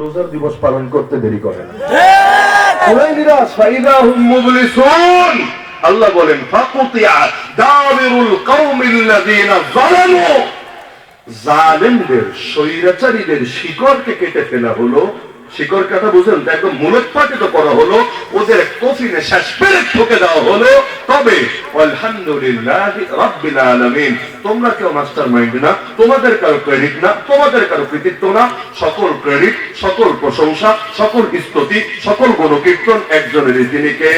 রোজার দিবস পালন করতে দেরি করে না। আল্লাহ বলেন জালেমদের স্বৈরাচারীদের শিকড়কে কেটে ফেলা হলো শিকড় কাটা বুঝেন তো একদম মূলোৎপাটিত করা হলো ওদের কফিনে শেষ পেরে ঠকে দেওয়া হলো। তবে আলহামদুলিল্লাহ রাব্বিল আলামিন তোমরা কেউ মাস্টার মাইন্ড না তোমাদের কারও ক্রেডিট না তোমাদের কারও কৃতিত্ব না সকল ক্রেডিট সকল প্রশংসা সকল স্তুতি সকল গণকীর্তন একজনের তিনি কে?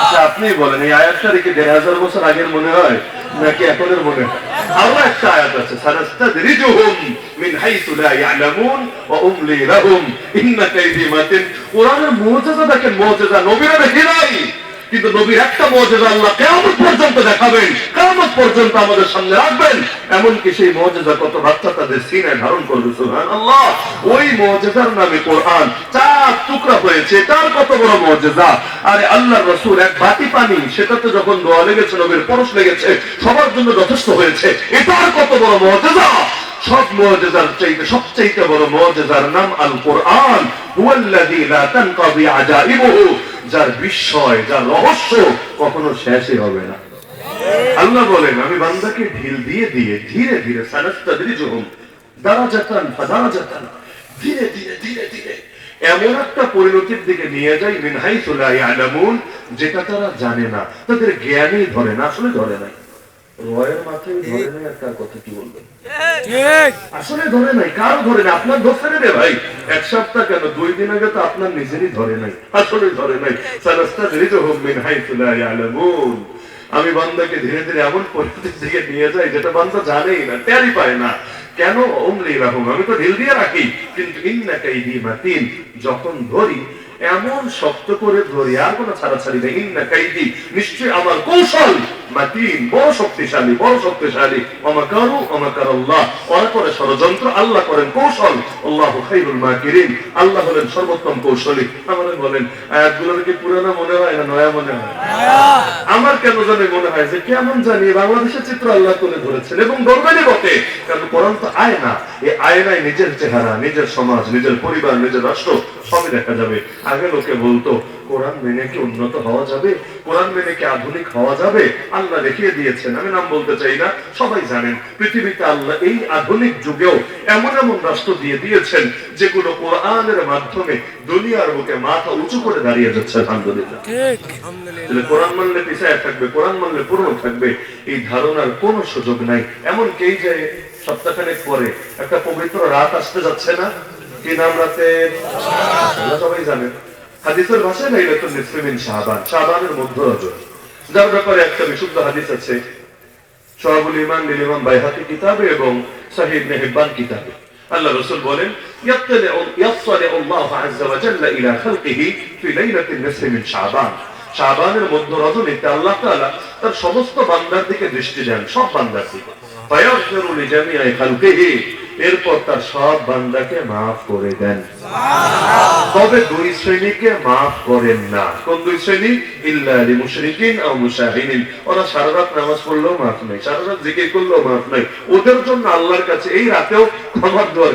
আচ্ছা, আপনি বলেন এই আয়াতটা কি দেড় হাজার বছর আগের মনে হয়? নাকি এখনের মনে হয়? আরও একটা আয়াত আছে সানাস্তাদরিজুহুম মিন হাইসু লা ইয়ালামুন ওয়া উমলি লাহুম ইন্না কাইদি মাতিন কোরআনের মুজিজা দেখেন মুজিজা নবীরা দেখে নাই কিন্তু নবীর একটা মর্যাদা আল্লাহ কেমন পর্যন্ত দেখাবেন কেমন পর্যন্ত আমাদের সামনে রাখবেন। এমনকি সেই মর্যাদা কত বাচ্চা তাদের সিনায় ধারণ করবে সুহান আল্লাহ ওই মর্যাদার নামে কোরআন চার টুকরা হয়েছে, তার কত বড় মর্যাদা? আরে আল্লাহ রসুল এক বাটি পানি, সেটাতে যখন দোয়া লেগেছে, নবীর পরশ লেগেছে, সবার জন্য যথেষ্ট হয়েছে, এটার কত বড় মর্যাদা? সব মর্যাদার চাইতে সবচাইতে বড় মর্যাদার নাম আল কোরআন হুয়াল্লাযী লা তানকাদি আজাইবুহু। যার বিস্ময়, যার রহস্য কখনো শেষই হবে না। আল্লাহ বলেন, আমি বান্দাকে ঢিল দিয়ে দিয়ে ধীরে ধীরে ধীরে ধীরে ধীরে ধীরে এমন একটা পরিণতির দিকে নিয়ে যাই মিনহাই সোলাই আলামুন যেটা তারা জানে না, তাদের জ্ঞানই ধরে না, আসলে ধরে নাই রয়ের মাথায় ধরে নাই আর কার কথা কি বলবেন আসলে ধরে নাই কার ধরে নাই আপনার ধরছে রে ভাই? এক সপ্তাহ কেন? দুই দিন আগে তো আপনার নিজেরই ধরে নাই। আসলে ধরে নাই। সানাস্তাদরিজুহুম মিন হাইসু লা ইয়ালামুন। আমি বান্দাকে ধীরে ধীরে এমন পরিস্থিতির দিকে নিয়ে যাই যেটা বান্দা জানেই না টেরই পায় না। কেন অমলি রাহুম আমি তো ঢিল দিয়ে রাখি। কিন্তু যখন ধরি এমন শক্ত করে ধরি আর কোনো ছাড়াছাড়ি নেই। ইন্না কাইদি নিশ্চয়ই আমার কৌশল মাতিন বড় শক্তিশালী বড় শক্তিশালী। অমাকারু অমাকার আল্লাহ। ওরা করে ষড়যন্ত্র আল্লাহ করেন কৌশল। আল্লাহ খাইরুল মাকিরিন। আল্লাহ হলেন সর্বোত্তম কৌশলী। আমাদের বলেন আয়াতগুলোর কি পুরানো মনে হয় না নয়া মনে হয়? আমার কেন জানি মনে হয় যে কেমন জানি বাংলাদেশের চিত্র আল্লাহ তুলে ধরেছেন এবং গর্বানি বটে। কারণ কোরআন তো আয়না। এই আয়নায় নিজের চেহারা নিজের সমাজ নিজের পরিবার নিজের রাষ্ট্র সবই দেখা যাবে। আগে লোকে বলতো কোরআন মেনে কি উন্নত হওয়া যাবে? কোরআন মেনে কি আধুনিক হওয়া যাবে? আল্লাহ দেখিয়ে দিয়েছেন। আমি নাম বলতে চাই না সবাই জানেন পৃথিবীতে আল্লাহ এই আধুনিক যুগেও এমন এমন রাষ্ট্র দিয়ে দিয়েছেন যেগুলো কোরআনের মাধ্যমে দুনিয়ার বুকে মাথা উঁচু করে দাঁড়িয়ে যাচ্ছে আলহামদুলিল্লাহ। কোরআন মানলে পিছায় থাকবে কোরআন মানলে পুরনো থাকবে এই ধারণার কোনো সুযোগ নাই। এমন কেই যে সপ্তাহখানেক পরে একটা পবিত্র রাত আসতে যাচ্ছে না? কি নাম রাতের? আপনারা সবাই জানেন হাদিসের ভাষায় লাইলাতুল নিসফি মিন শাবান শাবানের মধ্য রজব যার ব্যাপারে একটা বিশুদ্ধ হাদিস আছে। শোয়াবুল ইমান লিল ইমাম বাইহাকি কিতাবে এবং সহিহ ইবনে হিব্বান কিতাবে। আল্লাহ রাসূল বলেন শাবানের মধ্য রজনীতে আল্লাহ তাআলা তার সমস্ত বান্দার দিকে দৃষ্টি দেন, সব বান্দার দিকে। এরপর তার সব বান্দাকে মাফ করে দেন। তবে দুই শ্রেণীকে মাফ করেন না। কোন দুই শ্রেণি? ইল্লা আলি মুশরিকিন ও মুশাহিদিন। ওরা সারা রাত নামাজ পড়লেও মাফ নাই, সারা রাত জিকির করলেও মাফ নাই। ওদের জন্য আল্লাহর কাছে এই রাতেও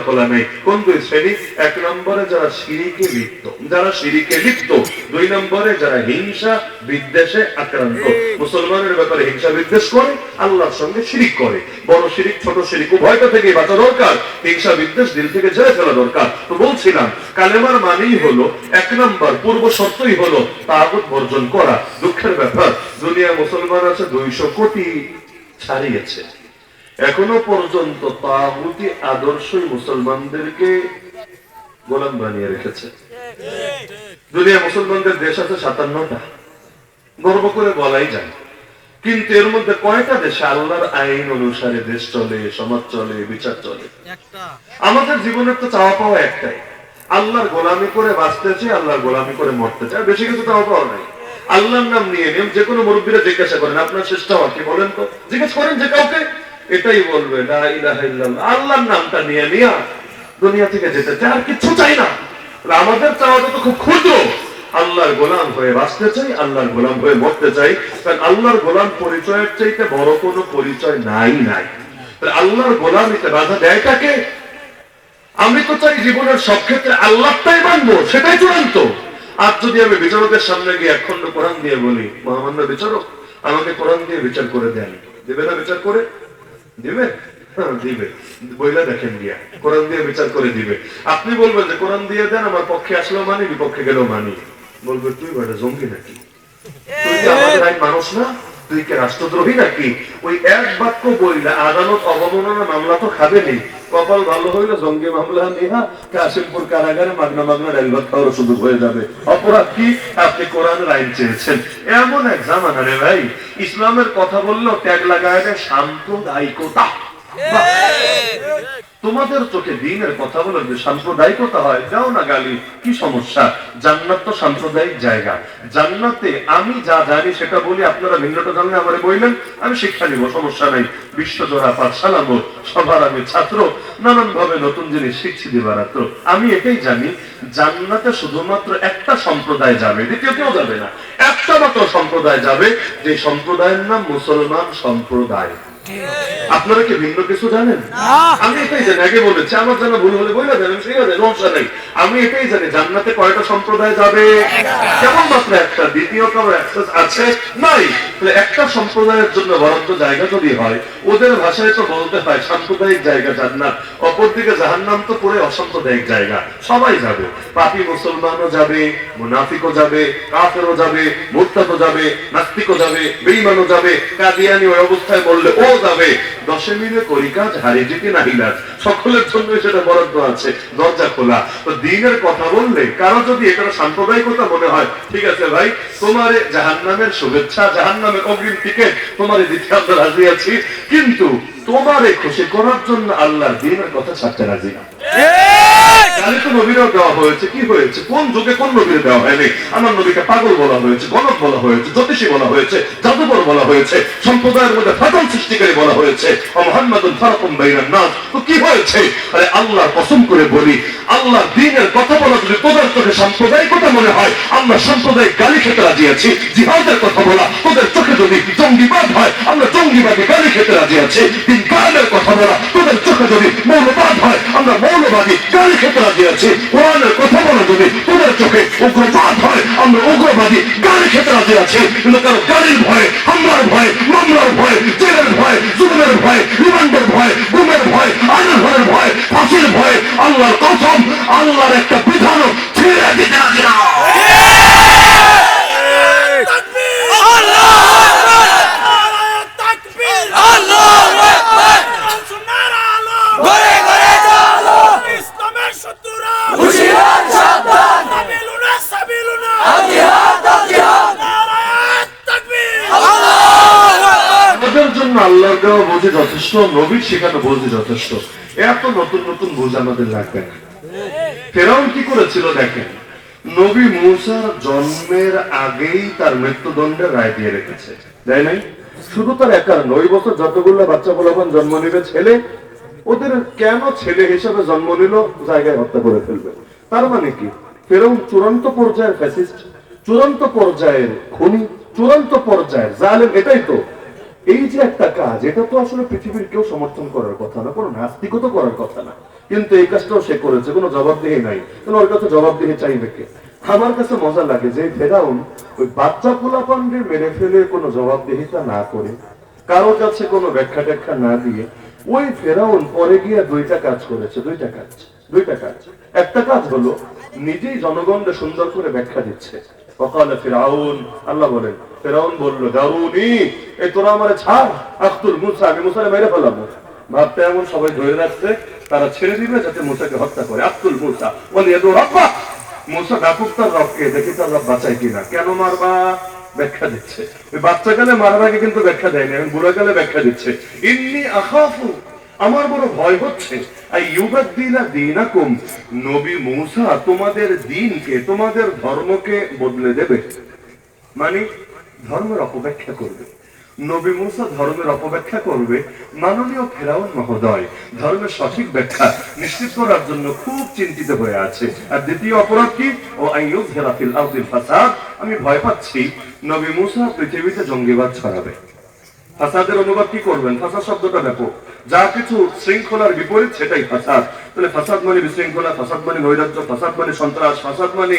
খোলা নাই। কোন দুই শ্রেণি? এক নম্বরে যারা শিরিকে লিপ্ত, যারা শিরিকে লিপ্ত, দুই নম্বরে যারা হিংসা বিদ্বেষে আক্রান্ত। মুসলমানের ব্যাপারে হিংসা বিদ্বেষ করে, আল্লাহর সঙ্গে করে। বড় ছোট উভয়টা থেকে বাঁচা দরকার। হিংসা বিদ্বেষ দিল থেকে ঝেড়ে ফেলা দরকার। তো বলছিলাম, কালেমার মানেই হলো, এক নম্বর পূর্ব শর্তই হলো তাগুত বর্জন করা। দুঃখের ব্যাপার, দুনিয়া মুসলমান আছে দুইশো কোটি ছাড়িয়েছে। এখনও পর্যন্ত তাগুতি আদর্শই মুসলমানদেরকে গোলাম বানিয়ে রেখেছে। দুনিয়া মুসলমানদের দেশ আছে সাতান্নটা। গর্ব করে বলাই যায়। কিন্তু এর মধ্যে কয়টা দেশে? আল্লাহর আইন অনুসারে দেশ চলে সমাজ চলে বিচার চলে। আমাদের জীবনের তো চাওয়া পাওয়া একটাই। আল্লাহর গোলামি করে বাঁচতে চাই আল্লাহর গোলামি করে মরতে চাই। বেশি কিছু চাওয়া পাওয়া নাই। আল্লাহর নাম নিয়ে নিয়ম যে কোনো মুরব্বীরা জিজ্ঞাসা করেন আপনার শেষ চাওয়া কি? বলেন তো। জিজ্ঞেস করেন যে কাউকে। এটাই বলবে আল্লাহর নামটা নিয়ে নিয়া দুনিয়া থেকে যেতে চাই আর কিছু চাই না। আমাদের চাওয়াটা তো খুব ক্ষুদ্র। আল্লাহর গোলাম হয়ে বাঁচতে চাই, আল্লাহর গোলাম হয়ে মরতে চাই। কারণ আল্লাহর গোলাম পরিচয়ের চাইতে বড় কোনো পরিচয় নাই নাই। আল্লাহর গোলামিতে বাধা দেয় কাকে? আমি তো চাই জীবনের সব ক্ষেত্রে আল্লাহটাই মানবো, সেটাই চূড়ান্ত। আর যদি আমি বিচারকের সামনে গিয়ে এক খন্ড কোরআন দিয়ে বলি, মহামান্য বিচারক, আমাকে কোরআন দিয়ে বিচার করে দেন। দেবে না বিচার করে? দিবে? হ্যাঁ, দিবে। বইলা দেখেন গিয়া কোরআন দিয়ে বিচার করে দিবে। আপনি বলবেন যে কোরআন দিয়ে দেন আমার পক্ষে আসলেও মানি বিপক্ষে গেলেও মানি। বলবে তুই বেটা জঙ্গি নাকি? তুই আমাদের মানুষ না? তুই রাষ্ট্রদ্রোহী নাকি? ওই এক বাক্য বইলে আদালত অবমাননা মামলা তো খাবেনি। কপাল ভালো হইলে জঙ্গি মামলা নিহা, কাশিমপুর কারাগারে মাগনা মাগনা রেল ভাত খাওয়ার সুযোগ হয়ে যাবে। অপরাধ কি? আপনি কোরআনের আইন চেয়েছেন। এমন এক জামানা রে ভাই, ইসলামের কথা বললেও ট্যাগ লাগায় দেয় সাম্প্রদায়িকতা বাহ! তোমাদের চোখে দিনের কথা বলে যে সাম্প্রদায়িকতা হয়, যাও না গালি, কি সমস্যা? জান্নাত তো সাম্প্রদায়িক জায়গা। জান্নাতে আমি যা জানি সেটা বলি, আপনারা ভিন্নটা জানলে আমারে বললেন, আমি শিক্ষা নিব, সমস্যা নাই। বিশ্বজোড়া পাঠশালা মোর সবার আমি ছাত্র নানান ভাবে নতুন জিনিস শিখছি দিবারাত্র। আমি এটাই জানি, জান্নাতে শুধুমাত্র একটা সম্প্রদায় যাবে দ্বিতীয় কেউ যাবে না। একটা মাত্র সম্প্রদায় যাবে, যে সম্প্রদায়ের নাম মুসলমান সম্প্রদায়। আপনারা কি ভিন্ন কিছু জানেন? আমি এটাই জানি আগে বলেছি আমার জানা ভুল হলে বলে দেন ঠিক আছে সমস্যা নেই। আমি এটাই জানি জান্নাতে কয়টা সম্প্রদায় যাবে? কেবল মাত্র একটা দ্বিতীয় কারও অ্যাক্সেস আছে? নাই। তাহলে একটা সম্প্রদায়ের জন্য বরাদ্দ জায়গা যদি হয় ওদের ভাষায় তো বলতে হয় সাম্প্রদায়িক জায়গা জান্নাত অপরদিকে জাহান্নাম তো পুরো অসাম্প্রদায়িক জায়গা সবাই যাবে। পাপি মুসলমানও যাবে মুনাফিকও যাবে কাফেরও যাবে মুরতাদও যাবে নাস্তিকও যাবে বেঈমানও যাবে কাদিয়ানি ওই অবস্থায় বললে ও যাবে। দশে মিলে করি কাজ যেতে না হিলাজ সকলের জন্য সেটা বরাদ্দ আছে, দরজা খোলা। তো দিনের কথা বললে, কারও যদি এটা সাম্প্রদায়িকতা মনে হয়, ঠিক আছে ভাই, তোমার জাহান্নামের শুভেচ্ছা, জাহান্নামের অগ্রিম টিকিট তোমার দিতে আমরা রাজি আছি। কিন্তু তোমারে খুশি করার জন্য আল্লাহ দিনের কথা ছাড়তে রাজি না। গালি তো নবীরাও দেওয়া হয়েছে কি হয়েছে? কোন যুগে কোন নবীর দেওয়া হয়নি? আমার নবীকে পাগল বলা হয়েছে গণক বলা হয়েছে জ্যোতিষী বলা হয়েছে জাদুকর বলা হয়েছে সম্প্রদায়ের মধ্যে ফাটল সৃষ্টিকারী বলা হয়েছে। ও মোহাম্মদুল ফারাকুম বাইনান নাস। তো কি হয়েছে? আরে আল্লাহর কসম করে বলি আল্লাহ দিনের কথা বলা যদি তোদের চোখে সাম্প্রদায়িকতা মনে হয়। আমরা সাম্প্রদায়িক গালি খেতে রাজি আছি। জিহাদের কথা বলা, তোদের চোখে যদি জঙ্গিবাদ হয়, আমরা জঙ্গিবাদী গালি খেতে রাজি আছি। কায়েমের কথা বলা, তোদের চোখে যদি মৌলবাদ হয়, আমরা মৌলবাদী গালি খেতে রাজি আছি। কোরআনের কথা বলা যদি তোদের চোখে উগ্রবাদ হয়, আমরা উগ্রবাদী গালি খেতে রাজি আছি। কিন্তু কারও গালির ভয়ে, হামলার ভয়ে, মামলার ভয়ে, জেলের ভয়ে, জুলুমের ভয়ে, রিমান্ডের ভয়ে, গুমের ভয়ে, আইনের ভয়ের ভয়ে, ফাঁসির ভয়ে, আল্লাহর কসম, আল্লাহর একটা বিধানও জন্য আল্লাহর দেওয়া বোঝে যথেষ্ট, নবীর শেখানো বোঝে যথেষ্ট। এত নতুন নতুন বোঝ আমাদের লাগবে না। ফেরাউন কি করেছিল দেখেন? নবী মুসার জন্মের আগেই তার মৃত্যুদণ্ডের রায় দিয়ে রেখেছে, তাই নাই? শুধু তার একার নয় বছর যতগুলো বাচ্চা বলবান জন্ম নিবে ছেলে, ওদের কেন ছেলে হিসেবে জন্ম নিল? জায়গায় হত্যা করে ফেলবে। তার মানে কি? ফেরাউন চূড়ান্ত পর্যায়ের ফ্যাসিস্ট, চূড়ান্ত পর্যায়ের খুনি, চূড়ান্ত পর্যায়ের জালেম, এটাই তো। এই যে একটা কাজ, এটা তো আসলে পৃথিবীর কেউ সমর্থন করার কথা না, কোনো নাস্তিকও তো করার কথা না। কিন্তু এই কাজটাও সে করেছে, কোনো জবাবদিহি নাই। ওর কাছে জবাবদিহি চাইবে কে? আমার কাছে মজা লাগে যে ফেরাউন ওই বাচ্চা পোলাপান্ডে মেরে ফেলে কোনো জবাবদিহিতা না করে, কারও কাছে কোনো ব্যাখ্যা ট্যাখ্যা না দিয়ে ওই ফেরাউন পরে গিয়ে দুইটা কাজ করেছে, দুইটা কাজ দুইটা কাজ। একটা কাজ হলো, নিজেই জনগণকে সুন্দর করে ব্যাখ্যা দিচ্ছে। অকালে ফেরাউন, আল্লাহ বলেন, ফেরাউন বলল দারুনি এই তোরা আমারে ছাড়, আখতুল মুসা, আমি মুসারে মেরে ফেলাবো। ভাবতে এমন সবাই ধরে রাখছে, তারা ছেড়ে দিবে যাতে মুসাকে হত্যা করে। আব্দুল মুসা বলি এত রব্বা ডাকুক তার রবকে, দেখি তার রব বাঁচায় কিনা। কেন মারবা? ব্যাখ্যা দিচ্ছে। বাচ্চা গেলে মারার আগে কিন্তু ব্যাখ্যা দেয়নি বুড়া গেলে ব্যাখ্যা দিচ্ছে। ইন্নি আখাফু, আমার বড় ভয় হচ্ছে। নবী মূসা তোমাদের দিনকে, তোমাদের ধর্মকে বদলে দেবে। মানে ধর্মের অপব্যাখ্যা করবে। নবী মুসা ধর্মের অপব্যাখ্যা করবে। মাননীয় ফেরাউন মহোদয়, ধর্মের সঠিক ব্যাখ্যা নিশ্চিত করার জন্য খুব চিন্তিত হয়ে আছে। আর দ্বিতীয় অপরাধ কি? ও আইয়ুব হেরাফিল ফাসাদ, আমি ভয় পাচ্ছি নবী মুসা পৃথিবীতে জঙ্গিবাদ ছড়াবে। ফাসাদের অনুবাদ কি করবেন? ফাসাদ শব্দটা ব্যাপক যা কিছু শৃঙ্খলার বিপরীত, সেটাই ফাসাদ। তাহলে ফাসাদ মানে বিশৃঙ্খলা, ফাসাদ মানে নৈরাজ্য, ফাসাদ মানে সন্ত্রাস, ফাসাদ মানে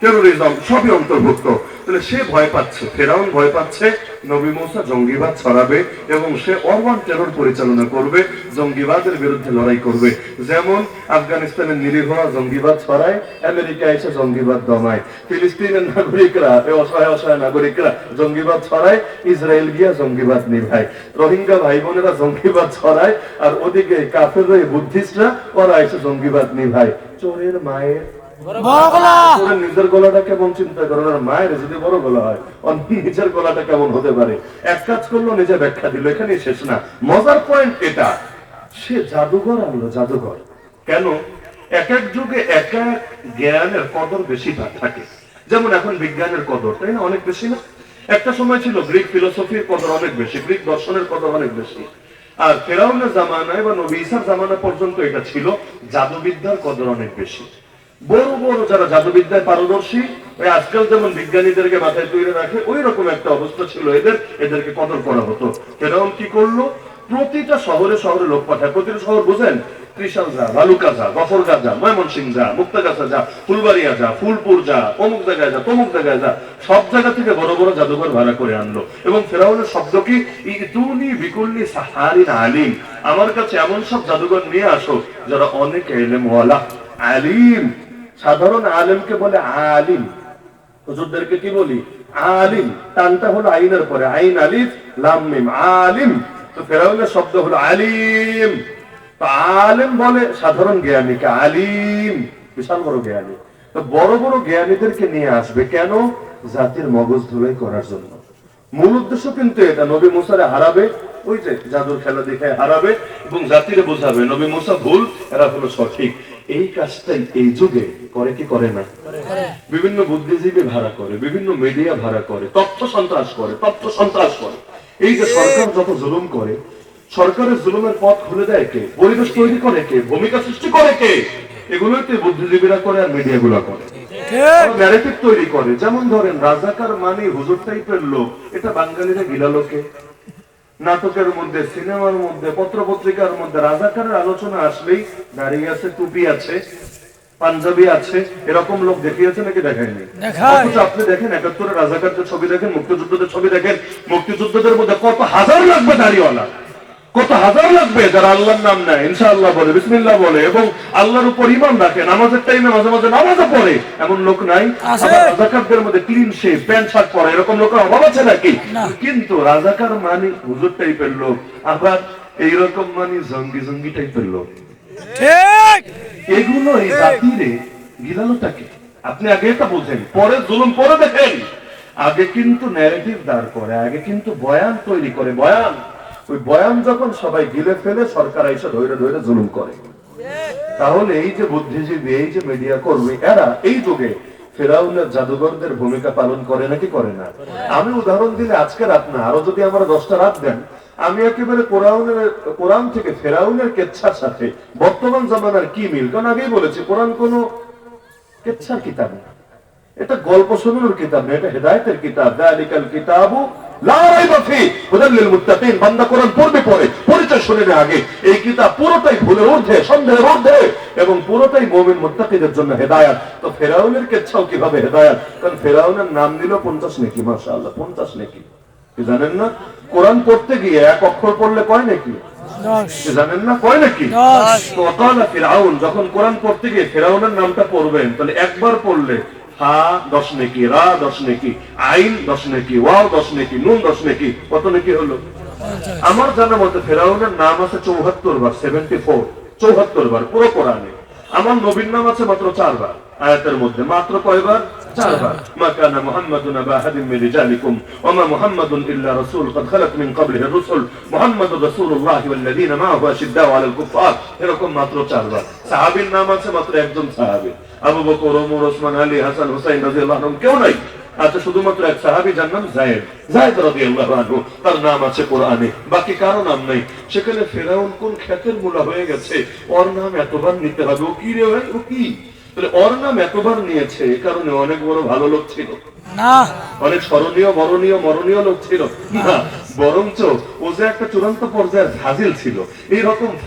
টেরোরিজম সবই অন্তর্ভুক্ত। তাহলে সে ভয় পাচ্ছে, ফেরাউন ভয় পাচ্ছে, নবী মৌসা জঙ্গিবাদ ছড়াবে এবং সে অরওয়ান টেরর পরিচালনা করবে, জঙ্গিবাদের বিরুদ্ধে লড়াই করবে। যেমন আফগানিস্তানের নিরীহরা জঙ্গিবাদ ছড়ায়, আমেরিকা এসে জঙ্গিবাদ দমায়। ফিলিস্তিনের নাগরিকরা অসহায় অসহায় নাগরিকরা জঙ্গিবাদ ছড়ায়, ইসরায়েল গিয়া জঙ্গিবাদ নিভায়। রোহিঙ্গা ভাই বোনেরা জঙ্গিবাদ ছড়ায়, আর ওদিকে কাফের বুদ্ধিস্টরা, ওরা এসে জঙ্গিবাদ নিভায়। চোরের মায়ের নিজের গলাটা কেমন চিন্তা ওনার মায়ের যদি বড় গলা হয় নিজের গলাটা কেমন হতে পারে? এক কাজ করল, নিজে ব্যাখ্যা দিল, এখানেই শেষ না। মজার পয়েন্ট এটা। সে জাদুঘর আনলো, জাদুঘর। কেন? এক এক যুগে এক এক জ্ঞানের কদর বেশি থাকে। যেমন এখন বিজ্ঞানের কদর, তাই না? অনেক বেশি না? একটা সময় ছিল গ্রিক ফিলোসফির কদর অনেক বেশি, গ্রিক দর্শনের কদর অনেক বেশি। আর ফেরাউনের জামানায় বা নবী ইসার জামানা পর্যন্ত এটা ছিল, জাদুবিদ্যার কদর অনেক বেশি। বড় বড় যারা জাদুবিদ্যায় পারদর্শী, ওই আজকাল যেমন বিজ্ঞানীদেরকে মাথায় তৈরি রাখে ওই রকম একটা অবস্থা ছিল এদের, এদেরকে কদর করা হতো। ফেরাউন কি করল? প্রতিটা শহরে শহরে লোক পাঠায়। প্রতিটা শহর বুঝেন? ত্রিশাল যা বালুকা যা গফরগা যা ময়মনসিং যা মুক্তাগাছা যা ফুলবাড়িয়া যা ফুলপুর যা অমুক জায়গায় যা তমুক জায়গায় যা সব জায়গা থেকে বড় বড় জাদুঘর ভাড়া করে আনলো। এবং ফেরাউনের শব্দ কি? ইতুনি বিকুল্লি সাহারিন আলিম। আমার কাছে এমন সব জাদুঘর নিয়ে আসো যারা অনেক এলেম ওয়ালা আলিম। সাধারণ আলেমকে বলে আলিম। হুজুরদেরকে কি বলি? আলিম। টানটা হলো আইনের পরে আইন আলিফ, লাম আলিম। তো ফেরাউনের শব্দ হলো আলিম। আলিম বলে সাধারণ জ্ঞানীকে আলিম। বিশাল বড় জ্ঞানী। তো বড় বড় জ্ঞানীদেরকে নিয়ে আসবে কেন? জাতির মগজ ধুলাই করার জন্য। মূল উদ্দেশ্য কিন্তু এটা। নবী মুসারে হারাবে, ওই যে জাদুর খেলা দেখে হারাবে এবং জাতিরে বোঝাবে। নবী মুসা ভুল, এরা হলো সঠিক। এই কাজটাই এই যুগে করে কি করে না? বিভিন্ন বুদ্ধিজীবী ভাড়া করে বিভিন্ন মিডিয়া ভাড়া করে তথ্য সন্ত্রাস করে তথ্য সন্ত্রাস করে। এই যে সরকার যত জুলুম করে সরকারের জুলুমের পথ খুলে দেয় কে? পরিবেশ তৈরি করে কে? ভূমিকা সৃষ্টি করে কে? এগুলোই তো বুদ্ধিজীবীরা করে আর মিডিয়া গুলা করে। ন্যারেটিভ তৈরি করে। যেমন ধরেন রাজাকার মানে হুজুর টাইপের লোক। এটা বাঙালিরা গিলালোকে নাটকের মধ্যে সিনেমার মধ্যে পত্র পত্রিকার মধ্যে রাজাকারের আলোচনা আসলেই দাঁড়িয়ে আছে টুপি আছে পাঞ্জাবি আছে এরকম লোক দেখিয়েছে নাকি দেখায়নি। অথচ আপনি দেখেন একাত্তরের রাজাকারদের ছবি দেখেন মুক্তিযুদ্ধদের ছবি দেখেন মুক্তিযুদ্ধদের মধ্যে কত হাজার লাগবে দাড়িওয়ালা কত হাজার লাগবে যারা আল্লাহর নাম নেয়? ইনশাআল্লাহ বলে বিসমিল্লাহ বলে এবং আল্লাহর উপর ইমান রাখে নামাজের টাইমে মাঝে মাঝে নামাজও পড়ে এমন লোক নাই। রাজাকারদের মধ্যে ক্লিন শেপ প্যান্ট শার্ট পরে এরকম লোকের অভাব আছে নাকি? কিন্তু রাজাকার মানে হুজুর টাইপের লোক আবার এইরকম মানে জঙ্গি জঙ্গি টাইপের লোক। ঠিক। এগুলো এই জাতিরে গিলানোটাকে আপনি আগে এটা বুঝেন পরে জুলুম পরে দেখেন। আগে কিন্তু ন্যারেটিভ দাঁড় করে আগে কিন্তু বয়ান তৈরি করে বয়ান। ওই বয়ান যখন সবাই গিলে ফেলে, সরকার এসে ধৈর্য ধৈর্য জুলুম করে। তাহলে এই যে বুদ্ধিজীবী, এই যে মিডিয়া কর্মী, এরা এই যুগে ফেরাউনের জাদুঘরদের ভূমিকা পালন করে নাকি করে না? আমি উদাহরণ দিলে আজকে রাত না, আরও যদি আমরা দশটা রাত দেন, আমি একেবারে কোরআনের, কোরআন থেকে ফেরাউনের কেচ্ছার সাথে বর্তমান জামানার কি মিল? কারণ আগেই বলেছি, কোরআন কোনো কেচ্ছার কিতাব না। এটা গল্প শোনানোর কিতাব না এটা হেদায়েতের কিতাব। দালিকাল কিতাবু বান্দা কোরআন পড়বে পড়ে পরিচয় শুনে আগে। এই কিতাব পুরোটাই ভুলের ঊর্ধ্বে সন্দেহের ঊর্ধ্বে এবং পুরোটাই মুমিন মুত্তাকিদের জন্য হেদায়েত। তো ফেরাউনের কেচ্ছাও কীভাবে হেদায়েত? কারণ ফেরাউনের নাম নিল 50 নেকি মাশাআল্লাহ 50 নেকি। জানেন না? কোরআন পড়তে গিয়ে এক অক্ষর পড়লে কয় নাকি? জানেন না? কয় নাকি? তো যখন কোরআন পড়তে গিয়ে ফেরাউনের নামটা পড়বেন তাহলে একবার পড়লে আমার জানা মতে ফেরাউনের নাম আছে চৌহাত্তর বার সেভেন্টি ফোর চৌহাত্তর বার, পুরো কোরআনে। আমার নবীর নাম আছে মাত্র চারবার আয়াতের মধ্যে মাত্র কয়বার এরকম মাত্র সাহাবীর নাম আছে মাত্র একজন সাহাবি। আবু বকর, ওমর, ওসমান, আলী, হাসান, হুসাইন রাদিয়াল্লাহু আনহুম কেউ নাই। আচ্ছা শুধুমাত্র এক সাহাবী যার নাম জায়েদ। জায়েদ রাদিয়াল্লাহু আনহু, তার নাম আছে কোরআনে, বাকি কারও নাম নাই। সেখানে ফেরাউন কোন খ্যাতের মূলা হয়ে গেছে? ওর নাম এতবার নিতে হবে। ও কি রে ও কি? তাহলে ওর নাম এতবার নিয়েছে, এ কারণে অনেক বড় ভালো লোক ছিল। না। অনেক স্মরণীয় বরণীয় মরণীয় লোক ছিল। না, বরঞ্চ ও যে একটা চূড়ান্ত ফাজিল ছিল।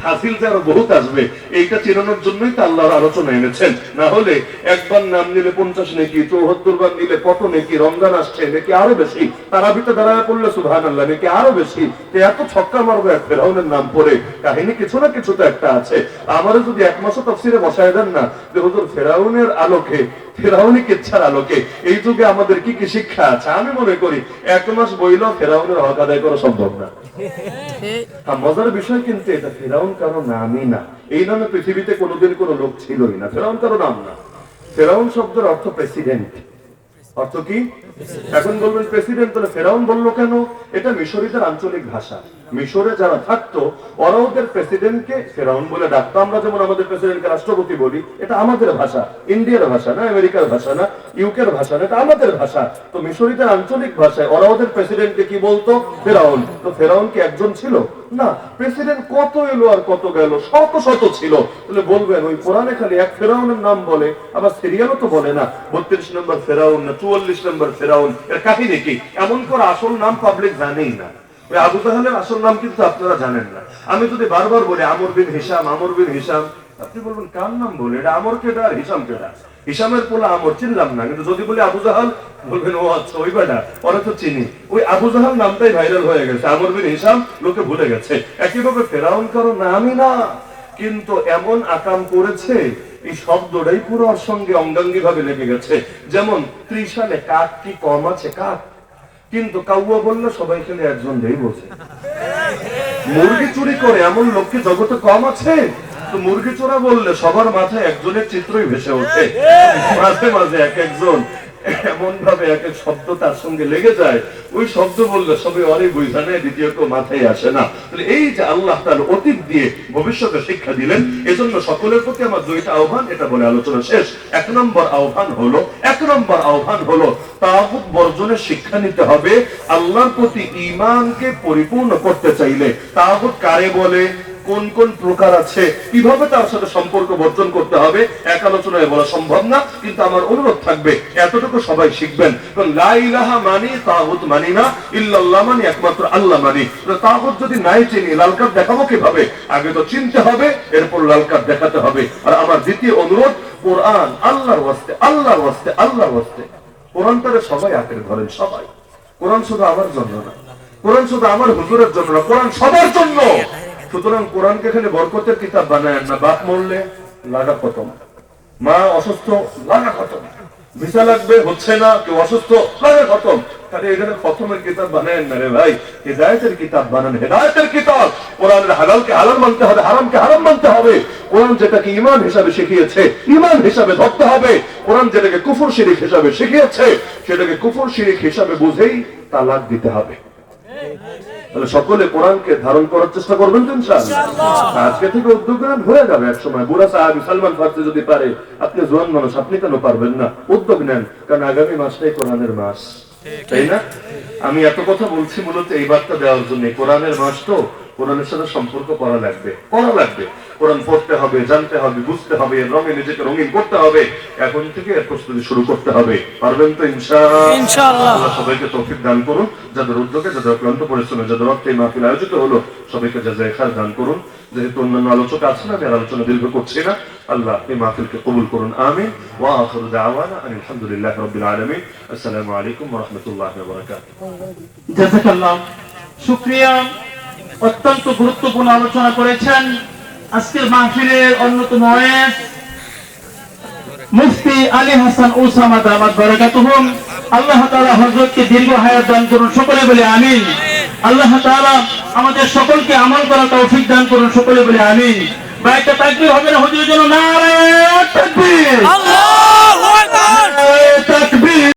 ফাজিল বহুত আসবে, এইটা চেনানোর জন্যই তো আল্লাহর আলোচনা এনেছেন। না হলে একবার নাম নিলে পঞ্চাশ নেকি, চৌহত্তর বার নিলে কত নেকি, রমজান আসছে, নাকি আরও বেশি। তারা ভিতরে দাঁড়ায় পড়লে আল্লাহ নাকি আরও বেশি। এত ছক্কা মারবো এক ফেরাউনের নাম পড়ে। কাহিনী কিছু না কিছু তো একটা আছে। আমারও যদি এক মাসও তফসিরে বসায় দেন না, যে হুজুর ফেরাউনের আলোকে, ফেরাউনি কিচ্ছার আলোকে, এই যুগে আমাদের কি কি শিক্ষা আছে? আমি মনে করি এক মাস বইলেও ফেরাউনের হক আদায় করা সম্ভব না। মজার বিষয় কিন্তু এটা ফেরাউন কারও নামই না। এই নামে পৃথিবীতে কোনোদিন কোনো লোক ছিলই না। ফেরাউন কারও নাম না। ফেরাউন শব্দের অর্থ প্রেসিডেন্ট অর্থ কি? এখন বলবেন প্রেসিডেন্ট, তাহলে ফেরাউন বলল কেন? এটা মিশরীদের আঞ্চলিক ভাষা। মিশরে যারা থাকতো ওরা ওদের প্রেসিডেন্টকে ফেরাউন বলে ডাকতো। আমরা যেমন আমাদের প্রেসিডেন্টকে রাষ্ট্রপতি বলি, এটা আমাদের ভাষা। ইন্ডিয়ার ভাষা না, আমেরিকার ভাষা না, ইউকের ভাষা না, এটা আমাদের ভাষা। তো মিশরীদের আঞ্চলিক ভাষায় ওরা ওদের প্রেসিডেন্টকে কি বলতো? ফেরাউন। তো ফেরাউন কি একজন ছিল? না প্রেসিডেন্ট কত এলো আর কত গেল? শত শত ছিল। তাহলে বলবেন, ওই কোরআনে খালি এক ফেরাউনের নাম বলে, আবার সিরিয়ালও তো বলে না। বত্রিশ নম্বর ফেরাউন না, চুয়াল্লিশ নম্বর ফেরাউন, এর কাহিনী কি? এমন করে আসল নাম পাবলিক জানেই না। ওই আবু তাহলের আসল নাম কিন্তু আপনারা জানেন না। আমি যদি বারবার বলি, আমর বিন হিসাম, আমর বিন হিসাম, আপনি বলবেন, কার নাম বলে? এটা আমর কেটা আর হিসাম কেটা হিসামের পোলা আমর চিনলাম না, কিন্তু যদি বলি আবু জাহাল, বলবেন, ও আচ্ছা ওই বেটা, ওরা তো চিনি। ওই আবু জাহাল নামটাই ভাইরাল হয়ে গেছে, আমর বিন হিসাম লোকে ভুলে গেছে। একইভাবে ফেরাউন কারও নামই না, কিন্তু এমন আকাম করেছে, এই শব্দটাই পুরো ওর সঙ্গে অঙ্গাঙ্গি ভাবে লেগে গেছে। যেমন, ত্রিশালে কাক কি কম আছে, কাক। কিন্তু কাউয়া বললে সবাই খেলে একজন যেই বলছে। মুরগি চুরি করে এমন লোক কি জগতে কম আছে মুরগি চোরা বললে সবার মাথায় একজনের চিত্রই ভেসে ওঠে। মাঝে মাঝে এক একজন এমন ভাবে এক এক শব্দ তার সঙ্গে লেগে যায়। ওই শব্দ বললে সবাই অনেক বুঝা নেয় দ্বিতীয় কেউ মাথায় আসে না। এই যে আল্লাহ তার অতীত দিয়ে ভবিষ্যতে শিক্ষা দিলেন, এজন্য সকলের প্রতি আমার দুইটা আহ্বান, এটা বলে আলোচনা শেষ। এক নম্বর আহ্বান হলো, এক নম্বর আহ্বান হলো, তাগুত বর্জনের শিক্ষা নিতে হবে। আল্লাহর প্রতি ইমানকে পরিপূর্ণ করতে চাইলে তাগুত কারে বলে? কোন কোন প্রকার আছে, কীভাবে তার সাথে সম্পর্ক বর্জন করতে হবে, এক আলোচনায় বলা সম্ভব না, কিন্তু আমার অনুরোধ থাকবে, এতটুকু সবাই শিখবেন। কারণ লা মানি, তাগুত মানি না, ইল্লাল্লাহ মানি, একমাত্র আল্লাহ মানি। তো যদি নাই চিনি লাল কার্ড দেখাবো কীভাবে? আগে তো চিনতে হবে, এরপর লাল কার্ড দেখাতে হবে। আর আমার দ্বিতীয় অনুরোধ, কোরআন আল্লাহর ওয়াস্তে আল্লাহর ওয়াস্তে আল্লাহর ওয়াস্তে। কোরআনটারে সবাই আঁকড়ে ধরেন সবাই। কোরআন শুধু আমার জন্য না। কোরআন শুধু আমার হুজুরের জন্য না, কোরআন সবার জন্য। সুতরাং কোরআনকে এখানে বরকতের কিতাব বানায় না, বাপ মরলে লাগা খতম। মা অসুস্থ, লাগা খতম। ভিসা লাগবে, হচ্ছে না, কেউ অসুস্থ, লাগা খতম। না যেটাকে ইমান হিসাবে শিখিয়েছে ইমান হিসাবে হবে। যেটাকে কুফর শিরিক হিসাবে শিখিয়েছে, সেটাকে কুফর শিরিক হিসাবে বুঝেই তালাক দিতে হবে। তাহলে সকলে কোরআনকে ধারণ করার চেষ্টা করবেন তো ইনশাআল্লাহ। আজকে থেকে উদ্যোগ গ্রহণ হয়ে যাবে এক সময় বুড়া সাহাবি সালমান ফারসি যদি পারে আপনি জোয়ান মানুষ আপনি কেন পারবেন না? উদ্যোগ নেন কারণ আগামী মাসটাই কোরআনের মাস। তাই না? আমি এত কথা বলছি মূলত এই বার্তা দেওয়ার জন্য। কোরআনের মাস তো কোরআনের সাথে সম্পর্ক করা লাগবে করা লাগবে। কোরআন পড়তে হবে জানতে হবে বুঝতে হবে এর রঙে নিজেকে রঙিন করতে হবে। এখন থেকে এর প্রস্তুতি শুরু করতে হবে। পারবেন তো ইনশাআল্লাহ ইনশাআল্লাহ। আল্লাহ সবাইকে তৌফিক দান করুন যাদের উদ্যোগে যাদের অক্লান্ত পরিশ্রমে যাদের অর্থে এই মাহফিল আয়োজিত হলো সবাইকে যা খার দান করুন। যেহেতু অন্যান্য আলোচক আছেন আমি আর আলোচনা দীর্ঘ করছি না। আল্লাহ এই মাহফিলকে কবুল করুন আমিন। ওয়া আখিরু দাওয়ানা আনিল হামদুলিল্লাহি রাব্বিল আলামিন। আসসালামু আলাইকুম ওয়া রাহমাতুল্লাহি ওয়া বারাকাতুহু। জাজাকাল্লাহ শুক্রিয়া। অত্যন্ত গুরুত্বপূর্ণ আলোচনা করেছেন আজকের মাহফিলের অন্যতম মুফতি আলী হাসান ওসামা দামাত বরকাতুহুম। আল্লাহ তাআলা হযরতকে দীর্ঘ হায়াত দান করুন সকলে বলে আমিন। আল্লাহ তাআলা আমাদের সকলকে আমল করার তৌফিক দান করুন সকলে বলে আমিন। বাইটা তাকবীর হবে না হুজুরের জন্য নারায়ে তাকবীর। আল্লাহু আকবার। তাকবীর।